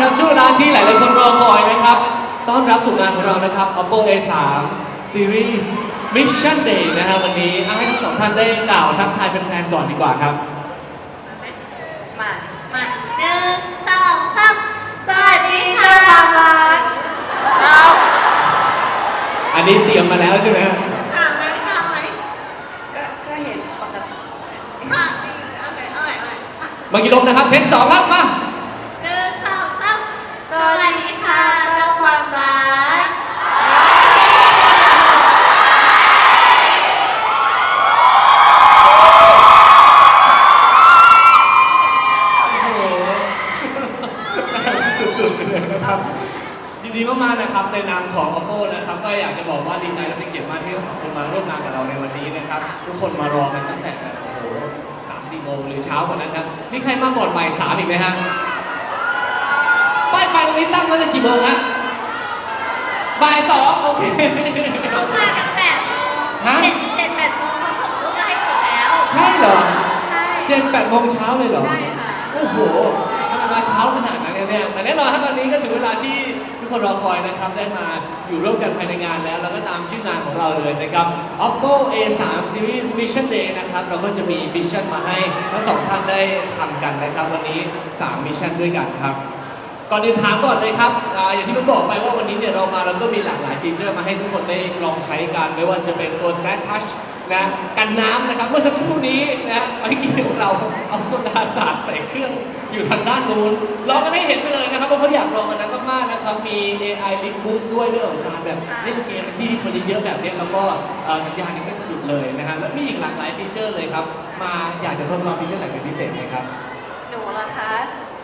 ครับช่วงเวลาที่หลาย ๆ คนรอคอยนะครับ ต้อนรับสู่งานของเรานะครับ Oppo A3 Series Mission Day นะฮะวันนี้เอาให้ทั้งสองท่านได้กล่าวทักทายแฟน ๆ ก่อนดีกว่าครับ มามาหนึ่งสองสามสวัสดีค่ะความรักเอาอันนี้เตรียมมาแล้วใช่ไหมฮะถามไหมถามไหมก็ก็เห็นปกติค่ะเอาไปเอาไปเอาไปเมื่อกี้ลบนะครับ เทคสองครับ มา หนึ่งสองสามสวัสดีค่ะเจ้าความรัก โอ้โห สุดๆเลยนะครับยินดีมากๆนะครับในนามของ Oppo นะครับก็อยากจะบอกว่าดีใจและเป็นเกียรติมากที่ทั้งสองคนมาร่วมงานกับเราในวันนี้นะครับ ทุกคนมารอกันตั้งแต่แบบโอ้โหสามสี่โมงหรือเช้ากว่านั้นครับนี่ใครมาก่อนบ่ายสามอีกไหมฮะป้ายไฟตรงนี้ตั้งไว้ตั้งกี่โมงฮะบ่ายสองโอเค เขามากันแปดโมง ฮะ เจ็ดเจ็ดแปดโมงเขาส่งรูปมาให้ถึงแล้ว ใช่เหรอ ใช่ เจ็ดแปดโมง เช้าเลยเหรอใช่ค่ะ โอ้โหทำไมมาเช้าขนาดนั้นเนี่ย แต่แน่นอนครับตอนนี้ก็ถึงเวลาที่ทุกคนรอคอยนะครับ ได้มาอยู่ร่วมกันภายในงานแล้ว แล้วก็ตามชื่องานของเราเลยนะครับ Oppo A3 Series Mission Day นะครับ เราก็จะมีมิชชั่นมาให้ทั้งสองท่านได้ทำกันนะครับ วันนี้ 3 มิชชั่นด้วยกันครับ ก่อนอื่นถามก่อนเลยครับอาอย่างที่ผมบอกไปว่าวันนี้เนี่ยเรามาเราก็มีหลากหลายฟีเจอร์มาให้ทุกคนได้ลองใช้กัน ไม่ว่าจะเป็นตัว Smash Touch นะกันน้ำนะครับเมื่อสักครู่นี้นะเมื่อกี้ของเราเอาโซดาสาดใส่เครื่องอยู่ทางด้านนู้นลองกันให้เห็นไปเลยนะครับว่าเขาอยากลองกันนั้นมากๆนะครับมี AI Link Boost ด้วยเรื่องของการแบบเล่นเกมที่คนเยอะๆแบบนี้แล้วก็เอ่อสัญญาณยังไม่สะดุดเลยนะฮะแล้วมีอีกหลากหลายฟีเจอร์เลยครับ มาอยากจะทดลองฟีเจอร์ไหนเป็นพิเศษไหมครับหนูล่ะคะ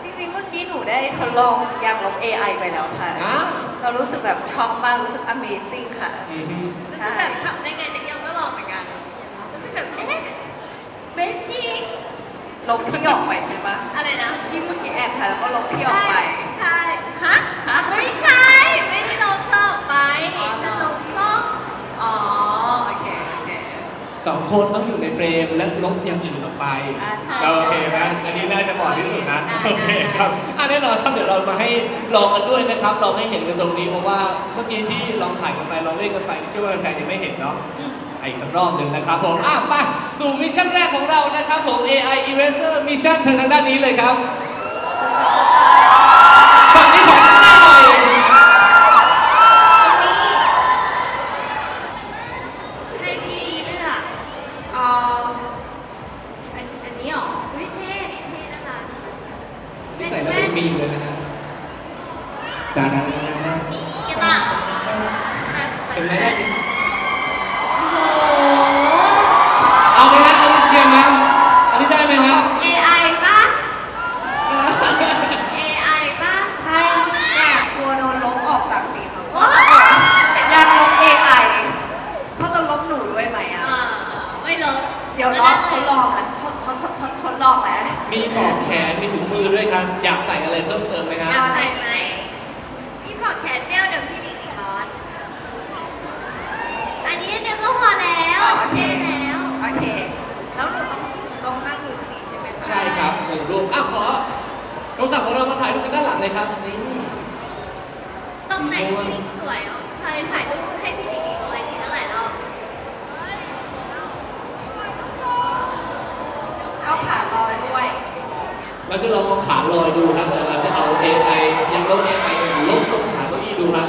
จริงๆเมื่อกี้หนูได้ทดลองยางลบ AI ไปแล้วค่ะอ้าวเรารู้สึกแบบช็อกมากรู้สึก Amazing ค่ะอือฮึรู้สึกแบบทำได้ไง แบบเอ๊ะเบสจริงลบพี่ออกไปใช่ปะอะไรนะพี่เมื่อกี้แอบถ่ายแล้วก็ลบพี่ออกไป ใช่ฮะฮะไม่ใช่ ไม่ได้ลบต่อไปอ๋อจะลบซ่องอ๋อโอเคโอเค สองคนต้องอยู่ในเฟรมและลบอย่างอื่นออกไปอ่าใช่โอเคไหมอันนี้น่าจะเหมาะที่สุดนะได้โอเคครับอะแน่นอนครับเดี๋ยวเรามาให้ลองกันด้วยนะครับลองให้เห็นกันตรงนี้เพราะว่าเมื่อกี้ที่ลองถ่ายกันไปลองเล่นกันไปเชื่อว่าแฟนๆยังไม่เห็นเนาะ อีกสักรอบหนึ่งนะครับผมอะไปสู่มิชชั่นแรกของเรานะครับผม AI Eraser Mission ทางด้านนี้เลยครับฝั่งนี้ของหน้าหน่อย ให้พี่เลือก เอ่ออันอันนี้เหรอ วิเท่ดิเท่นะคะ นี่ใส่แล้วเป็นมีมเลยนะฮะดาดาดาดาดา นี่ป่ะ เป็นไหมได้ โอ้โห เอาไหมฮะอันนี้เชียร์ไหมอันนี้ได้ไหมฮะ AI ป่ะ AI ป่ะ ใช่เนี่ยกลัวโดนลบออกจากฟีดแล้ว ว้าว ยางลบ AI เขาจะลบหนูด้วยไหมอะ อ่าไม่ลบ เดี๋ยวรอบทดลองกันทดทดทดทดทดลองแล้ว มีปลอกแขน มีถุงมือด้วยครับ อยากใส่อะไรเพิ่มเติมไหมครับ เอาไหนไหมพี่พอแขนเดียวเดี๋ยวพี่ลิลิร้อน อันนี้เดียวก็พอแล้ว อ๋อโอเค เท่แล้ว โอเค แล้วหนูต้องต้องนั่งอยู่ตรงนี้ใช่ไหมคะ ใช่ครับหนึ่งรูปอ้าวขอโทร ศัพท์ของเรามาถ่ายรูปกันด้านหลังเลยครับนี่ตรงไหนพี่ลิสวยเนาะใครถ่ายรูปให้พี่ลิลิเลยทีละหลายรอบเอาขาลอยด้วยเราจะลองเอาขาลอยดูครับแต่เราจะเอา AI ยังลบ AI หรือลบตรงขาเก้าอี้ดูครับ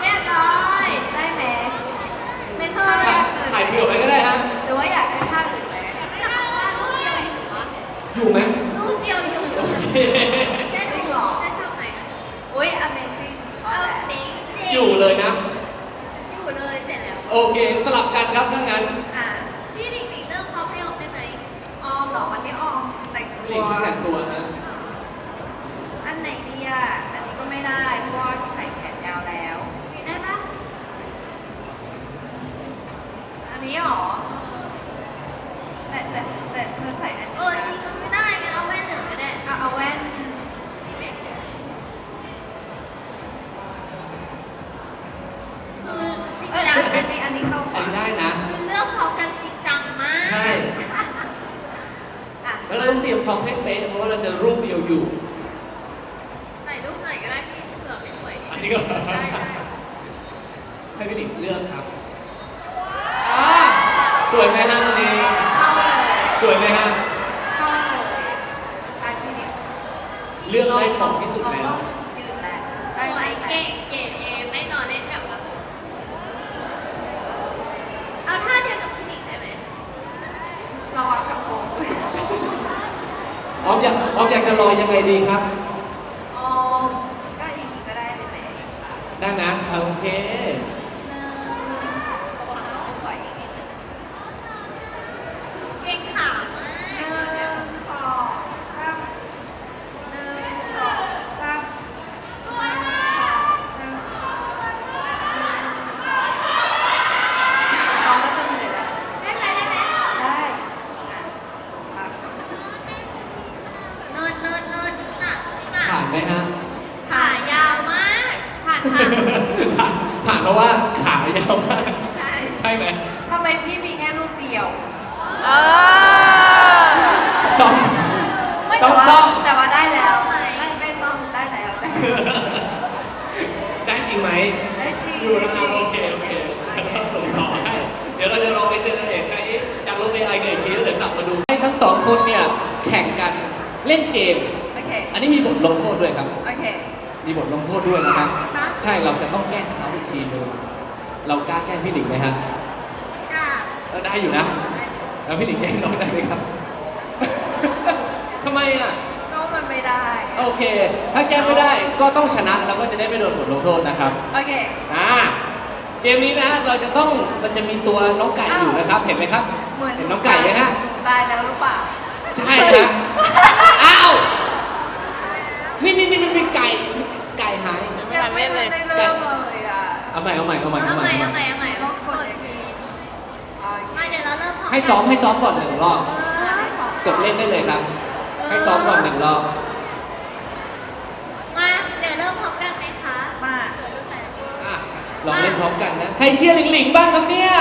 เรียบร้อย ได้ไหม ไม่เท่าไห ถ่าย ร่ ถ่ายเผื่อไว้ก็ได้ฮะ หรือว่าอยากได้ท่าอื่นไหม จับว่ารูปเดียวอยู่วะ อยู่ไหม รูปเดียวอยู่ โอ เคได้ไหมหรอได้ชอบไหนอุ้ย Amazing ชอบเอาแหละปิ๊งสิอยู่เลยนะ อยู่เลยเสร็จแล้ว โอเค สลับกันครับถ้างั้น ให้เป๊ะเพราะว่าเราจะรูปเดียวอยู่ ถ่ายรูปหน่อยก็ได้พี่เผื่อไม่สวย อันนี้ก็ ได้ได้ ให้พี่หลิงเลือกครับอ่าสวยไหมฮะตรงนี้ เข้าเลย สวยไหมฮะ เข้าเลยอาชีพ เลือกได้เหมาะที่สุดแล้ว ยืดแล้ว สวยเก่งเก๋เอไม่นอนเล่นกับระบบเอาท่าเดียวกับผู้หญิงได้ไหม ระวังกระโปรงด้วย ออมอยากออมอยากจะลอยยังไงดีครับ อ๋อก็อย่างนี้ก็ได้เลยไหม ได้นะโอเค ขออีกนิดนึง เก่งขามาก หนึ่งสองสามหนึ่งสองสามหนึ่งสองน้องก็จะเหนื่อยแล้ว ได้ไหมได้ไหม ได้อะครับ เนิร์ดเนิร์ดเนิร์ดหนักหนัก ผ่านไหมฮะ ขายาวมากผ่านค่ะ ผ่านผ่านเพราะว่าขายาวมาก ใช่ ใช่ไหม ทำไมพี่มีแค่รูปเดียว ซ่อม ไม่ ต้ แต่ อง ว่า ซ่อม แต่ว่าได้แล้วไม่ไม่ต้องได้แล้วได้ ได้จริงไหม ได้จริง ดูนะโอเคโอเคเราส่งต่อให้เดี๋ยวเราจะลองไปเจอเอกใช้การลบ AI กันอีกทีแล้วเดี๋ยวกลับมาดู ให้ทั้งสองคนเนี่ยแข่งกันเล่นเกม โอ เค อันนี้มีบทลงโทษด้วยครับ โอเค มีบทลงโทษด้วยนะครับใช่เราจะต้องแกล้งเขาอีกทีหนึงเรากล้าแกล้งพี่หนิงไหมฮะค่ะเออได้อยู่นะ แล้วพี่หนิงแกล้งน้องได้ไหมครับ ทำไมอะน้องมันไม่ได้ โอเค ถ้าแก้ไม่ได้ก็ต้องชนะแล้วก็จะได้ไม่โดนบทลงโทษนะครับ โอเค อ่า เกมนี้นะฮะเราจะต้องมันจะมีตัวน้องไก่อยู่นะครับ เห็นไหมครับ เหมือนเห็นน้องไก่ไหมฮะ ตายแล้วหรือเปล่า ใช่ครับอ้าว นี่นี่นี่มันมีไก่ไก่หาย ยังไม่ทันได้เริ่มเลยอะเอาใหม่เอาใหม่เอาใหม่เอาเอาใหใหม่ม่เอาใหม่เอาใหม่ต้องกกดดอีกทีมาเดี๋ยวเราเริ่มพร้อมให้ซ้อมให้ซ้อมก่อนหนึ่งรอบอ่าได้สองกดเล่นได้เลยครับ ให้ซ้อมก่อนหนึ่งรอบ มาเดี๋ยวเริ่มพร้อมกันไหมคะมา อะลองเล่นพร้อมกันนะ ใครเชียร์หลิงหลิงบ้างครับเนี่ย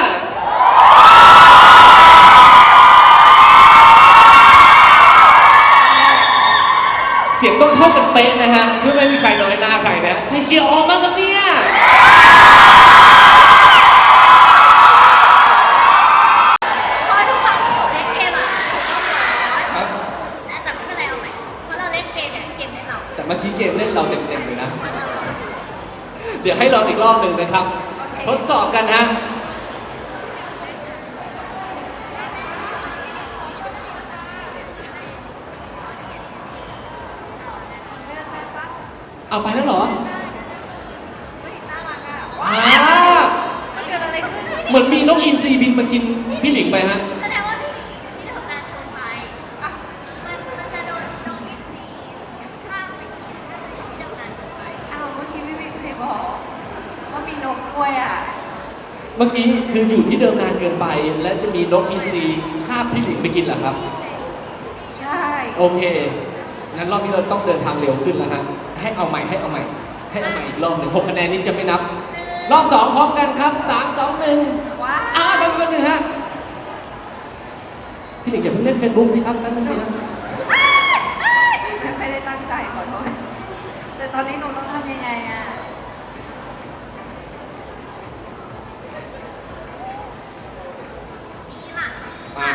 ป๊ะนะฮะเพื่อไม่มีใครน้อยหน้าใครนะใครเชียร์ออกบ้างครับเนี่ยเพราะทุกครั้งที่หนูเล่นเกมอะครับแต่ไม่เป็นไรเอาใหม่เพราะเราเล่นเกมเนี่ยเกมให้เราแต่เมื่อกี้เกมเล่นเราเต็มๆเลยนะ เดี๋ยวให้ลองอีกรอบหนึ่งนะครับ ทดสอบกันฮะ เอาไปแล้วเหรอน่ารักอะอ่ามันเกิดอะไรขึ้นเหมือนมีนกอินทรีบินมากินพี่หลิงไปฮะ แสดงว่าพี่พี่ทำงานเกินไปอะมันมันจะโดนน้องอินซีข้ามไปอีกถ้าเกิดพี่ทำงานเกินไปอ้าวเมื่อกี้ไม่มีใครบอกว่ามีนกกล้วยอะเมื่อกี้คืออยู่ที่เดิมนานเกินไป และจะมีนกอินทรีคาบพี่หลิงไปกินเหรอครับ ใช่ โอเค งั้นรอบนี้เราต้องเดินทางเร็วขึ้นแล้วฮะ ให้เอาใหม่ให้เอาใหม่ ให้เอาใหม่อีกรอบหนึ่งหกคะแนนนี้จะไม่นับ รอบสองพร้อมกันครับสามสองหนึ่งว้าวอ้าวแป๊บนึงแป๊บนึงฮะพี่หลิงอย่าเพิ่งเล่นเฟซบุ๊กสิครับแป๊บนึงนะไม่ได้ตั้งใจขอโทษแต่ตอนนี้หนูต้องทำยังไงอะนี่ล่ะมา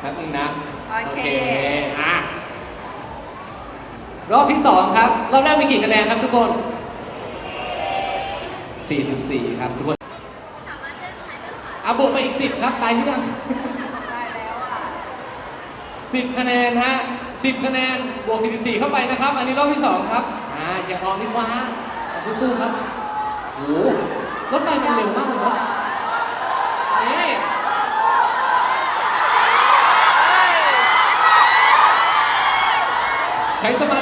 แป๊บนึงนะ โอเคอะ รอบที่สองครับ รอบแรกมีกี่คะแนนครับทุกคน 44 ครับทุกคนสามารถเลือกใครเลือกใครอะบวกมาอีก 10 ครับตายที่ยังได้แล้วอะ10คะแนนฮะ10คะแนนบวก44 เข้าไปนะครับ อันนี้รอบที่2ครับอ่าเชียร์ออมดีกว่าเอาสู้ๆครับโอ้โหรถไฟมันเร็วมากเลยนะนี่ใช้สมา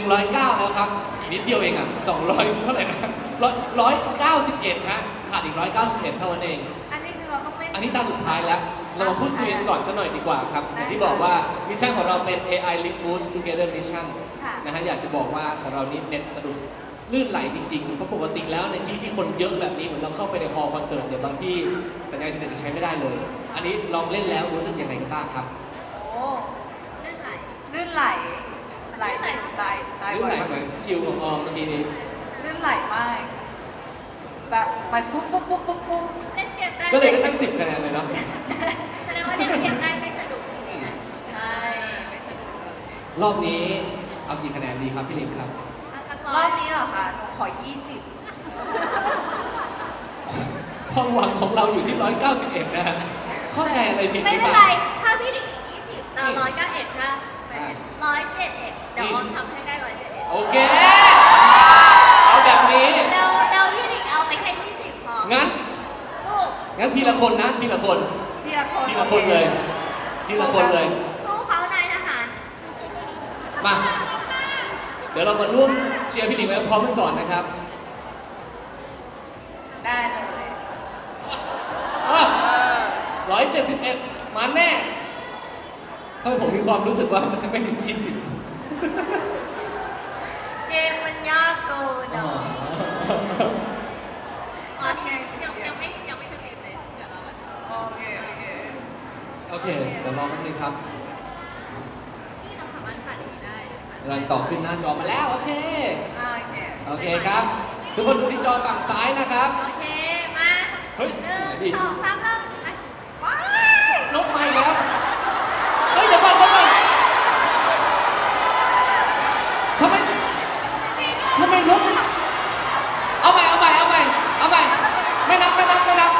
109 แล้วครับ อีกนิดเดียวเองอะ 200 เท่าไหร่นะ191ฮะขาดอีก 191 เท่านั้นเอง อันนี้คือเราต้องเล่น อันนี้ตาสุดท้ายแล้ว เรามาพูดคุยกันก่อนสักหน่อยดีกว่าครับอย่างที่บอกว่ามิชชั่นของเราเป็น AI Link Boost Together Mission ค่ะนะฮะอยากจะบอกว่าของเรานี่เน็ตสะดุดลื่นไหลจริงๆ เพราะปกติแล้วในที่ที่คนเยอะแบบนี้เหมือนเราเข้าไปในฮอลล์คอนเสิร์ตเนี่ยบางที่สัญญาณอินเทอร์เน็ตจะใช้ไม่ได้เลย อันนี้ลองเล่นแล้วรู้สึกยังไงกันบ้างครับ โอ้ เลื่อนไหล ลื่นไหลไหลไหลไห ลไหลลื่นบ่อไหลยเหมือนสกิลของออมเมื่อกี้นี้ ลื่นไหลมาก แบบมันปุ๊บปุ๊บปุ๊บปุ๊บปุ๊บเล่นเกมได้ก็เลยได้ตั้งสิบคะแนนเลยเนาะแสดงว่าเล่นเกมได้ไม่สนุกใช่ไม่สนุกเลยรอบนี้เอากี่คะแนนดีครับพี่ลิงครับ อะสักรร้ออยบนี้เหรอคะหนูขอ 20 ความหวังของเราอยู่ที่ 191 นะฮะเข้าใจอะไรผิดหไม่รือเป็เปนล่าไรถ้าพี่หลิงยี่สิบเราร้อยเก้าเอ็ดค่ะ ร้อยเจ็ดเอ็ดเดี๋ยวออมทำให้ได้ร้อยเจ็ดเอ็ดโอเค เอาแบบนี้ เดี๋ยวเดี๋ยวพี่หลิงเอาไปแค่ยี่สิบพองั้น ลูกงั้นทีละคนนะ ทีละคน ทีละคนทีละคนเลย ทีละคนเลย สู้เขานายทหารมา เดี๋ยวเรามาร่วมเชียร์พี่หลิงไปพร้อมกันก่อนนะครับ ได้เลยร้อยเจ็ดสิบเอ็ดมาแน่ ทำไมผมมีความรู้สึกว่ามันจะไม่ถึง 20เกมมันยากเกินอ๋อ อะอ๋อนี่ยังยังยังไม่ยังไม่ถึงเอ็ดเลยเดี๋ยวเราแบบโอเคโอเคโอเค เดี๋ยวรอแป๊บนึงครับนี่เราสามารถผ่านนี้ได้กำลังต่อขึ้นหน้าจอมาแล้ว โอเค อ่าโอเคโอเคครับ ทุกคนดูที่จอฝั่งซ้ายนะครับ โอเคมาเฮ้ยหนึ่งสองสามเริ่มอะว้ายนกมาอีกแล้ว เฮ้ยเดี๋ยวก่อนเดี๋ยวก่อนทำไมทำไมนกมันเอาใหม่เอาใหม่เอาใหม่เอาใหม่ไม่นับไม่นับไม่นับ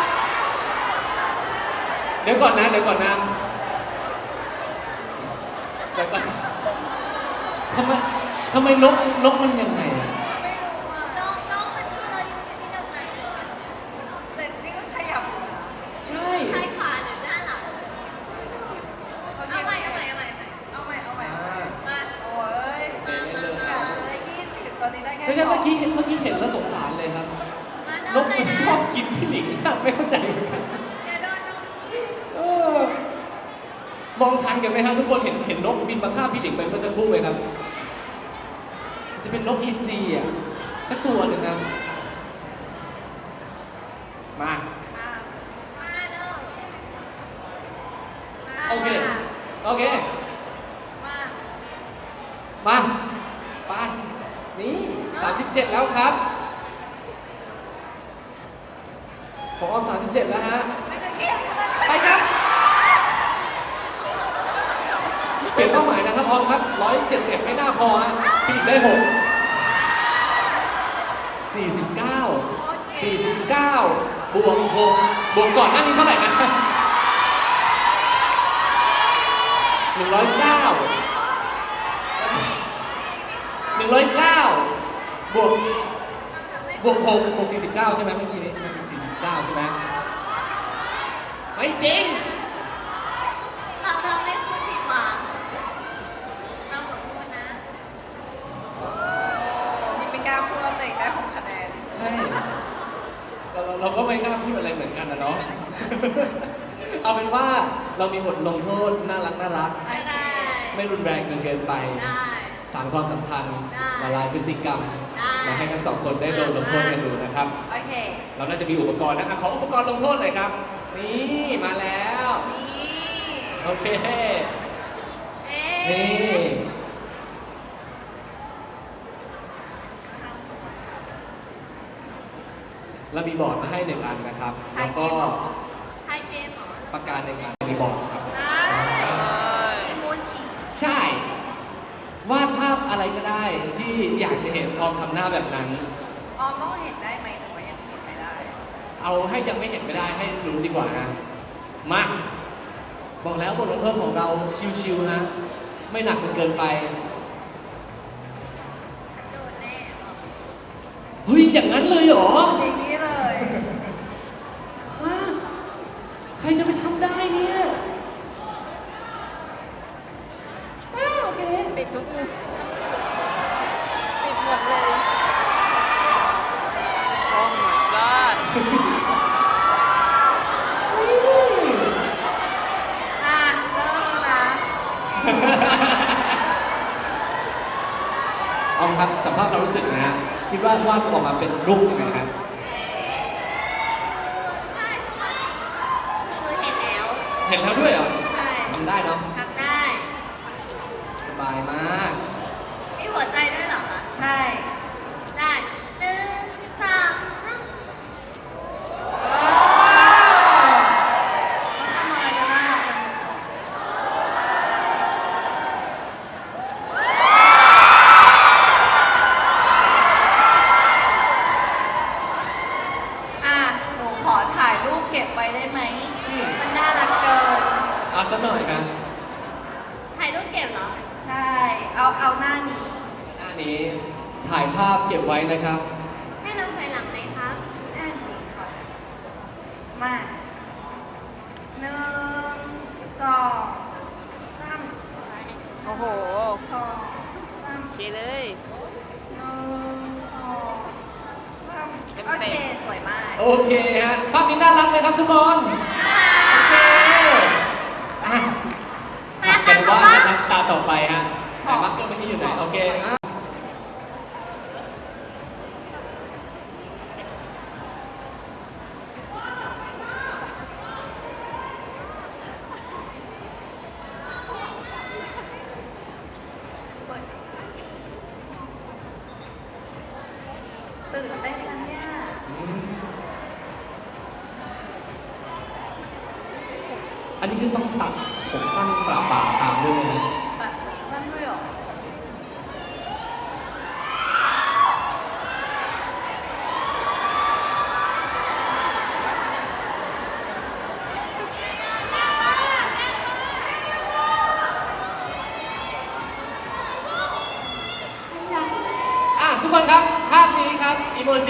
เดี๋ยวก่อนนะเดี๋ยวก่อนนะเดี๋ยวก่อนทำไมทำไมนกนกมันยังไงอะไม่รู้อะน้องน้องมันคือเราอยู่ที่ที่เดิมไหนก่อนแต่นี่ก็ขยับอยู่นะใช่ซ้ายขวาหรือหน้าหลังเอาใหม่เอาใหม่เอาใหม่เอาใหม่เอาใหม่อ่ามาโอ้ยเล่นเลยอยากได้ยี่สิบตอนนี้ได้แค่ใช่ใช่เมื่อกี้เห็นเมื่อกี้เห็นแล้วสงสารเลยครับ มานนน้องกเลมัยนนะชอบกินพี่หลิงมากไม่เข้าใจเหมือนกันเดี๋ยวโดนน้องอีก เออ มองทันกันไหมครับทุกคนเห็นเห็นนกบินมาฆ่าพี่หลิงไปเมื่อสักครู่ไหมครับ จะเป็นนกอินทรีอะสักตัวหนึ่งนะ 49 49 บวก6บวกก่อนหน้านี้เท่าไหร่นะ 109 109 บวก บวก6บวก49 ใช่ไหมเมื่อกี้นี้49 ใช่ไหมไม่จริง เราทำให้คุณผิดหวังเราขอโทษนะ นี่ไม่กล้าพูดว่าตัวเองได้หกคะแนน ใช่ เราเราเราก็ไม่กล้าพูดอะไรเหมือนกันนะเนาะ เอาเป็นว่าเรามีบทลงโทษน่ารักน่ารัก ได้ไม่รุนแรงจนเกินไปได้สารความสัมพันธ์ได้ละลายพฤติกรรมได้และให้ทั้งสองคนได้โดนลงโทษกันดูนะครับ โอเค เราน่าจะมีอุปกรณ์นะครับขออุปกรณ์ลงโทษหน่อยครับ นี่มาแล้ว นี่ โอเคเอ๊นี่ะ เรามีบอร์ดมาให้หนึ่งอันนะครับ แล้วก็ไทยเกมเหรอประกาศในงานมีบอร์ดครับได้อีโมจิใช่ วาดภาพอะไรก็ได้ที่อยากจะเห็นพร้อมทำหน้าแบบนั้น ออมต้องเห็นได้ไหมหรือว่ายังเห็นไม่ได้ เอาให้ยังไม่เห็นไม่ได้ให้รู้ดีกว่านะมา บอกแล้วบทลงโทษของเราชิวๆนะ ไม่หนักจนเกินไปโดนแน่บอกเฮ้ยอย่างนั้นเลยเหรออย่างนี้เลย ฮะใครจะไปทำได้เนี่ยอ้าว ทุกมุมติดหมดเลย โอ้ my god อะเริ่มแล้วนะ ออมครับสัมภาษณ์ความรู้สึกนะฮะคิดว่าวาดออกมาเป็นรูปยังไงฮะ คือเห็นแล้ว เห็นแล้วด้วยเหรอ ใช่ ทำได้เนาะ ทำได้ สบายมาก มีหัวใจด้วยเหรอคะ ใช่ ได้หนึ่งสองสาม ทำอะไรกันบ้างอะอะหนูขอถ่ายรูปเก็บไว้ได้ไหม อืม มันน่ารักเกิน เอาสักหน่อยครับ ถ่ายรูปเก็บเหรอ ใช่ เอาเอาหน้านี้ หน้านี้ถ่ายภาพเก็บไว้นะครับ ให้เราถอยหลังไหมครับ หน้านี้ก่อนมาหนึ่งสองสาม โอ้โห สองสาม โอเคเลย หนึ่งสองสามเต็มๆโอเคสวยมาก โอเคฮะภาพนี้น่ารักไหมครับทุกคนโอเคอะถัดกันว่านะครับตาต่อไปฮะไหนมาร์คเกอร์เมื่อกี้อยู่ไหนโอเค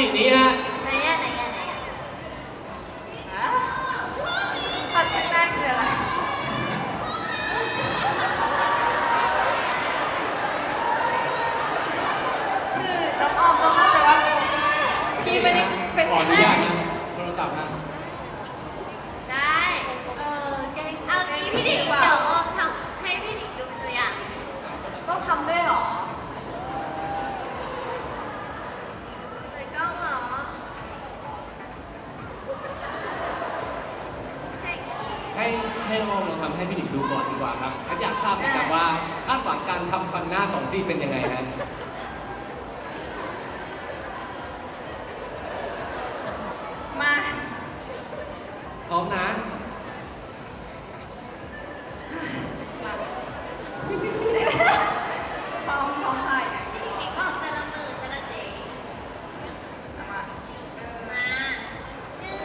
อีโมจินี้ฮะไหนอะ ให้ให้น้องลองทำให้พี่หนิงดูก่อนดีกว่าครับถ้าอยากทราบเหมือนกันว่าคาดหวังการทำฟันหน้าสองซี่เป็นยังไงฮะ มา พร้อมนะ พร้อมพร้อมถ่ายอะ พี่หนิงก็แต่ละมือแต่ละเดย์ มา มาหนึ่ง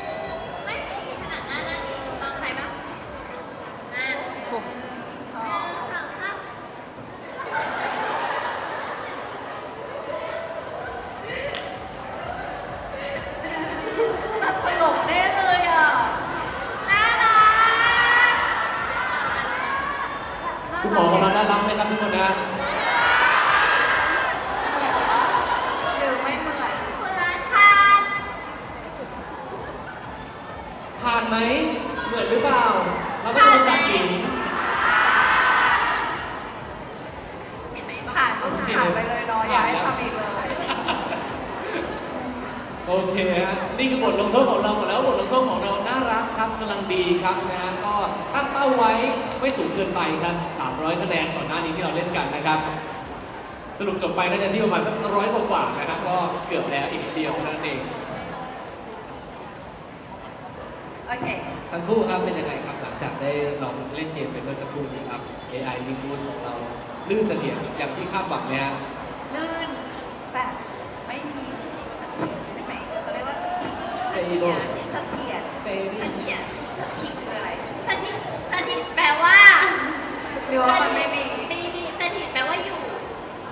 ไม่ไม่ขนาดหน้าหน้านี้ลองใครบ้างมา โอ้ หนึ่งสองสาม น่าตลกแน่เลยอะ น่ารัก คุณหมอของเราน่ารักไหมครับทุกคนนะ หรือไม่เหมือน คุณร้านทาน ผ่านไหม เหมือนหรือเปล่า เราก็ต้องตัดสิน เห็นไหม ผ่านก็ผ่านไปเลยเนาะอย่าให้ทำอีกเลย โอเคฮะ นี่คือบทลงโทษของเราหมดแล้วบทลงโทษของเราน่ารักครับกำลังดีครับนะฮะก็ตั้งเป้าไว้ไม่สูงเกินไปครับ 300 คะแนนก่อนหน้านี้ที่เราเล่นกันนะครับ สรุปจบ ไปน่าจะที่ประมาณสักร้อยกว่าๆนะครับก็เกือบแล้วอีกนิดเดียวเท่านั้นเองโอเค ทั้งคู่ครับเป็นยังไงครับหลังจากได้ลองเล่นเกมไปเมื่อสักครู่นี้ครับ AI l i n k Boost ของเราลื่นเสถียรอย่างที่คาดหวังไหมฮะ ลื่นแบบไม่มีใช่ไหมเขาเรียกว่าเสถียร Stable เสถียร Steady เสถียร เสถียรคืออะไร สถิตสถิตแปลว่า หรือว่ามันไม่มี มีมีสถิตแปลว่าอยู่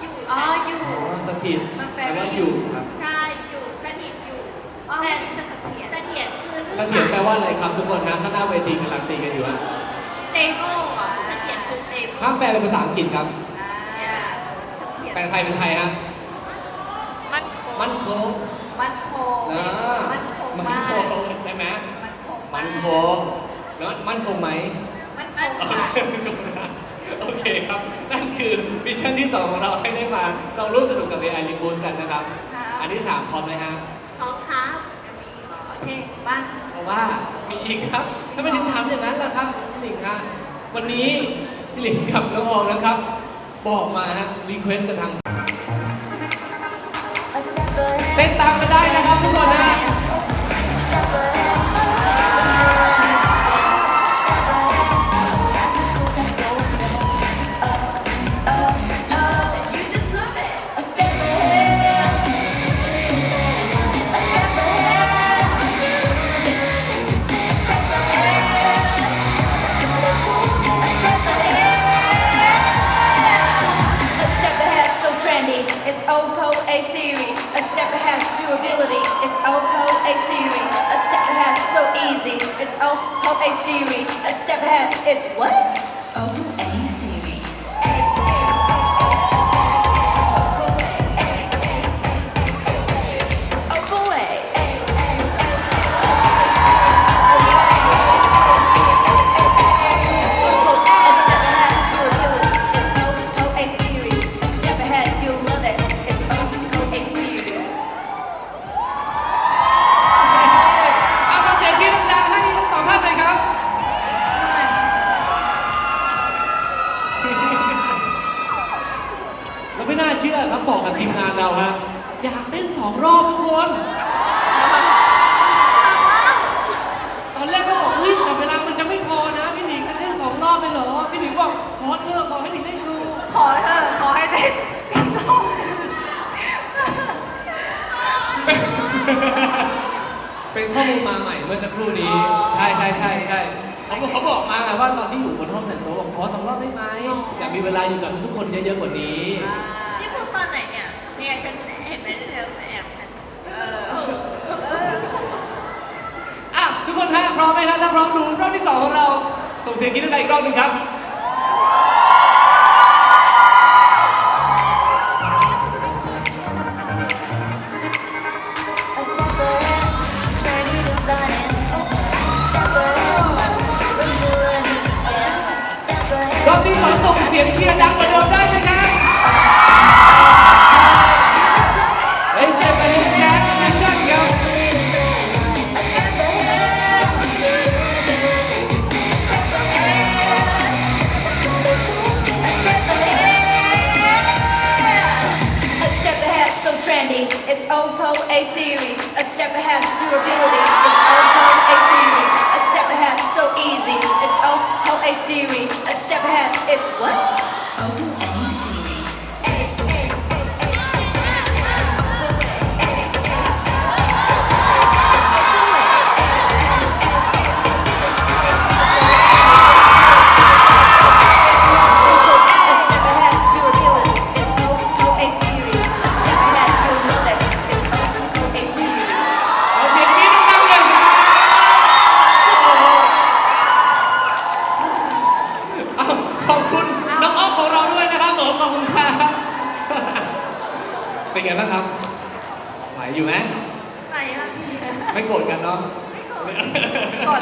อยู่ อ๋ออยู่ อ๋อส ถิตมันแปลแปลว่าว่าออยู่ยู่ครับ ใช่อยู่สถิตอยู่อ๋อแต่นี่จะเสถียรเสถียรคือเสถียรแปลว่าอะไรครับทุกคนฮะข้างหน้าเวทีกำลังตีกันอยู่ฮะ stable อะเสถียรคือ stable ห้ามแปลเป็นภาษาอังกฤษครับ อ่า Yeah แปลไทยเป็นไทยฮะ มันคงมันโคงมันโคงนะมันโคงมันมากโคงได้ไหมมันโคงมันโคงแล้วมันคงไหมมันโคโองค่ะ โอเคครับ นั่นคือมิชชั่นที่ 2 ของเราให้ได้มาลองร่วมสนุกกับ AI r e b o o s กันนะครับ อันที่ 3 พร้อมไหมฮะสองครับโอเคบ้านเพราะว่ามีอีกครับถ้าไม่ถึงทำอย่างนั้นล่ะครับพี่หลิงครับวันนี้พี่หลิงกับน้องออมนะครับ บอกมาฮะรีเควสกันทาง A step ahead, เต้นตามกันได้นะครับทุกคนนะ series. A step ahead, it's what? รอบทุกคน ตอนแรกก็บอกเฮ้ยแต่เวลามันจะไม่พอนะ พี่หลิงจะเต้นสองรอบไปเหรอ พี่หลิงบอกขอเธอะขอให้หลิงได้ชู ขอเธอะขอให้ได้ติดต่อเป็นข้อมูลมาใหม่เมื่อสักครู่นี้ ใช่ใช่ใช่ใช่เขาบอกเขาบอกมาไงว่าตอนที่อยู่บนห้องแต่งตัวบอกขอสองรอบได้ไหมอยากมีเวลาอยู่กับทุกๆคนเยอะๆกว่านี้นี่พูดตอน พร้อมไหมครับถ้าพร้อมดูรอบที่สองของเราส่งเสียงกินอะไรอีกรอบหนึ่งครับ A step ahead, trendy designing. Step ahead, durability. Step, step รอบ ahead. นี้ขอส่งเสียงเชียร์ดังกว่าเดิมได้ไหมครับ series. A step ahead, durability. It's Oppo A series. A step ahead, so easy. It's Oppo A series. A step ahead, it's what?